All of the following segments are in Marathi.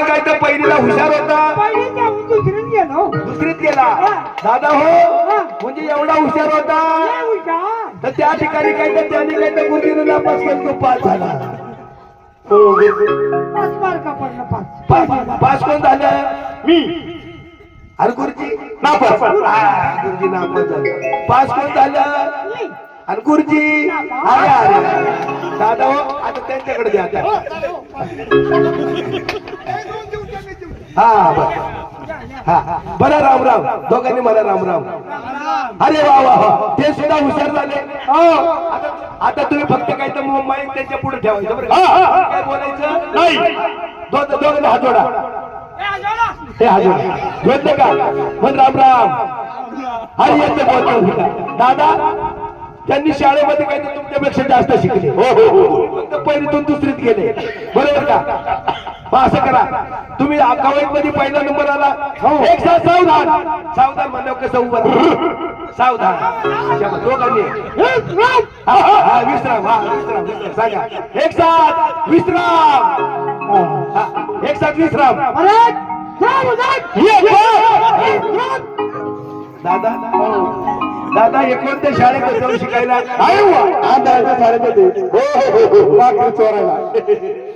म्हणलं काय? तर पहिलीला हुशार होता. जाऊन दुसरीत गेलो दुसरीत गेला. दादा हो म्हणजे एवढा हुशार होता. लय हुशार. तर त्या ठिकाणी काय तर त्याने काय तर गुरुजीने नापास केलं तो पास झाला. पाच मार्क पडलं पाच. पास पास कोण झालं. मी. अरे गुरुजी. नापास. हा, गुरुजी नापास झालं. पास कोण झालं. मी. आणि गुरुजी. अरे अरे. दादा हो आता त्यांच्याकडे द्या आता. हा. बरं हा. बरं राम राम. दोघांनी मला राम राम. अरे वा वा वा. ते सुद्धा हुशार झाले. हो. आता तुम्ही फक्त काय तर माईक त्यांच्या पुढे ठेवायचं बरं का? हा, हा, हा. काय बोलायचं? नाही. दोघ दोघांना हात जोडा हे हात जोडा घेतलं का राम राम. अरे येते बोलतो दादा त्यांनी शाळेमध्ये काही तुमच्यापेक्षा जास्त शिकले. हो हो हो फक्त पहिलीतून दुसरीत गेले. बरोबर का? असं करा. तुम्ही कवायत मध्ये पहिला नंबर आला. एक साथ सावधान. सावधान म्हणल्यावर कसं उभं? सावधान. दोघांनी. हा, हा, हा, विश्राम. हा विश्राम विश्राम. सांगा. एक साथ विश्राम. हा, एक साथ विश्राम. दादा. दादा हे कोणत्या शाळेत जाऊन शिकायला आहे वा. आंधळ्याच्या शाळेत होते. हो हो हो हो वाकडे चोरायला.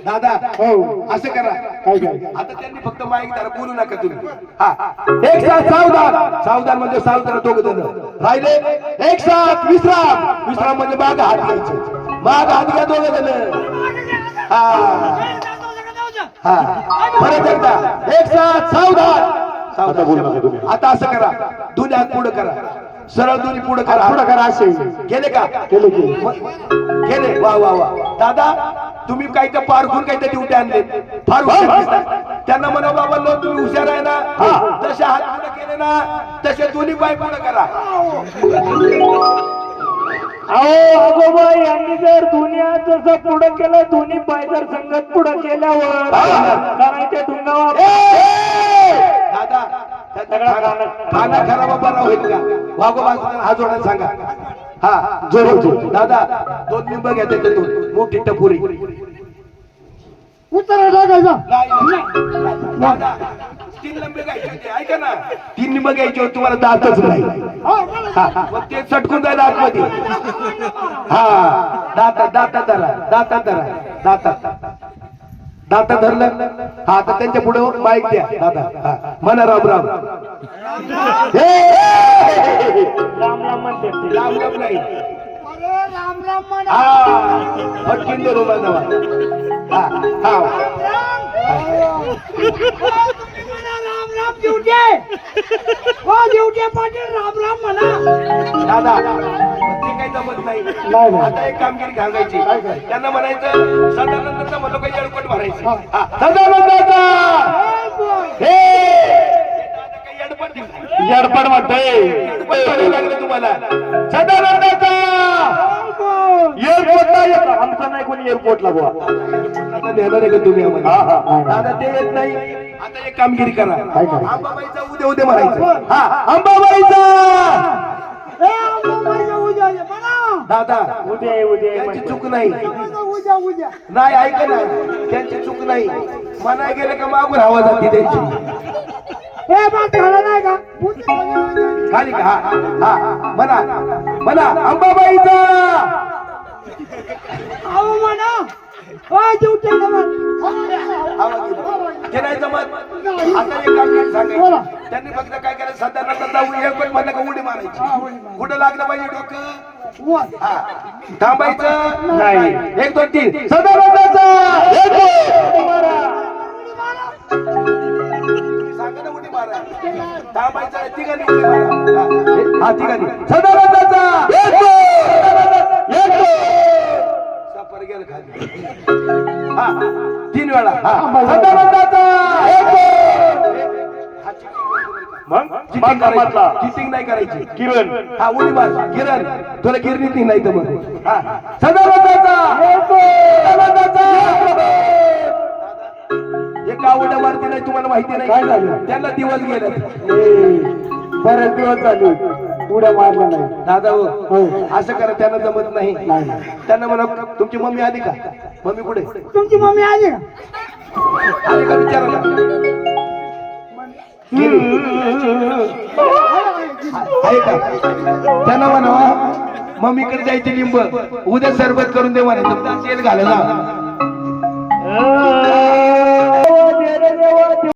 दादा हो. असं करा. काय काय? आता त्यांनी फक्त माईक जरा बोलू नका तुम्ही. हा. एक साथ सावधान. सावधान. म्हणजे सावधान दोघ जण. राहिले? एक साथ विश्राम. विश्राम म्हणजे माग हात घ्यायचे. माग हात घ्या दोघ जण. हा. हा. परत एकदा. एक साथ सावधान. आता असं करा दोन्ही हात पुढे करा. सरळ दोन्ही पुढे करा. पुढं करा असे. केले का? केले केले. वा वा वा. दादा तुम्ही काही तर पारखून काही तर ड्युटी आणले फार. त्यांना म्हणा बाबा लो तुम्ही हुशार आहे ना. तसे हात पुढे केले ना तसे दोन्ही पाय पुढे करा. अहो आगोबा यांनी जर दुनिया जसं पुढं केलं दोन्ही पाय जर संगत पुढं केल्यावर करायच्या त्याचा खाना- खाना खराब बरा होईल का? वागोबा हा जोडा सांगा. हा जोड जोड दादा दोन लिंब घ्या त्याच्यातून. मोठी टपुरी. उतरा दादा तीन लिंबे घ्यायचे होते. ऐका ना. तीन लिंब घ्यायचे होते तुम्हाला दातच नाही. मग ते सटकून जाईल आतमध्ये. हा. दाता दाता धरा दाता धरा दाता. दाता धरलं. हा आता त्यांच्या पुढे माईक द्या. दादा हा. म्हणा राम राम! राम राम. म्हणते. राम राम नाही. अरे राम राम म्हणा. हा दे नवा. हा हा. राम तुम्ही म्हणा राम. राम ड्युटे हो ड्युटे पाटील राम राम म्हणा दादा ते काही जमत नाही. आता एक कामगिरी घालायची. त्यांना म्हणायचं सदानंदाचा म्हणतो काही येडपट भरायचं सदानंदाचा! हे! यडपड म्हणतोय. तुम्हाला. सदानंदाचा. एअरपोर्टला येत आमचं नाही कोणी एअरपोर्टला बुवा. आता नेणार आहे का तुम्ही आम्हाला? हा, हा. दादा ते येत नाही. आता एक कामगिरी करा. काय करा? अंबाबाईचा उद्या उद्या म्हणायचं. हा अंबाबाईचा! हे दादा उद्या त्यांची म्हणते. चूक नाही. म्हणा उद्या उद्या. नाही ऐक ना. त्यांची चूक नाही. मनाय गेलं का मागून हवा जाते त्यांची. हे बात घाला नाही का. खाली का? हा हा. म्हणा म्हणा अंबाबाईचा अहो म्हणा. हो ड्युटे हवा गेली. ते नाही जमत आता एक कामगिरी सांगायची त्यांनी फक्त काय करायचं सध्या जाऊ एक म्हणलं का उडी मारायची? कुठं लागलं पाहिजे डोकं? हा. थांबायचं? नाही. एक दोन तीन. सदानंदाचा थांबायचं हा, ठिकाणी तिघांनी खाली हा तीन वेळा हा. मग चिटिंग कामातला चिटिंग नाही करायची किरण हा उडी मार किरण तुला गिरणीत नाही तर मग हा. सदानंदाचा नाही तुम्हाला माहिती नाही. काय झालं? त्यांना दिवस गेले. बरेच दिवस झाले. उड्या मारलं नाही. दादा हो, हो असं करा त्यांना जमत नाही. त्यांना म्हणा तुमची मम्मी आली का? मम्मी कुठे? तुमची मम्मी आली का? आली का विचारा आहे का? त्यांना म्हणावा मम्मीकडे जायचे लिंब. उद्या सरबत करून दे म्हणे. तुमचा तेल घालला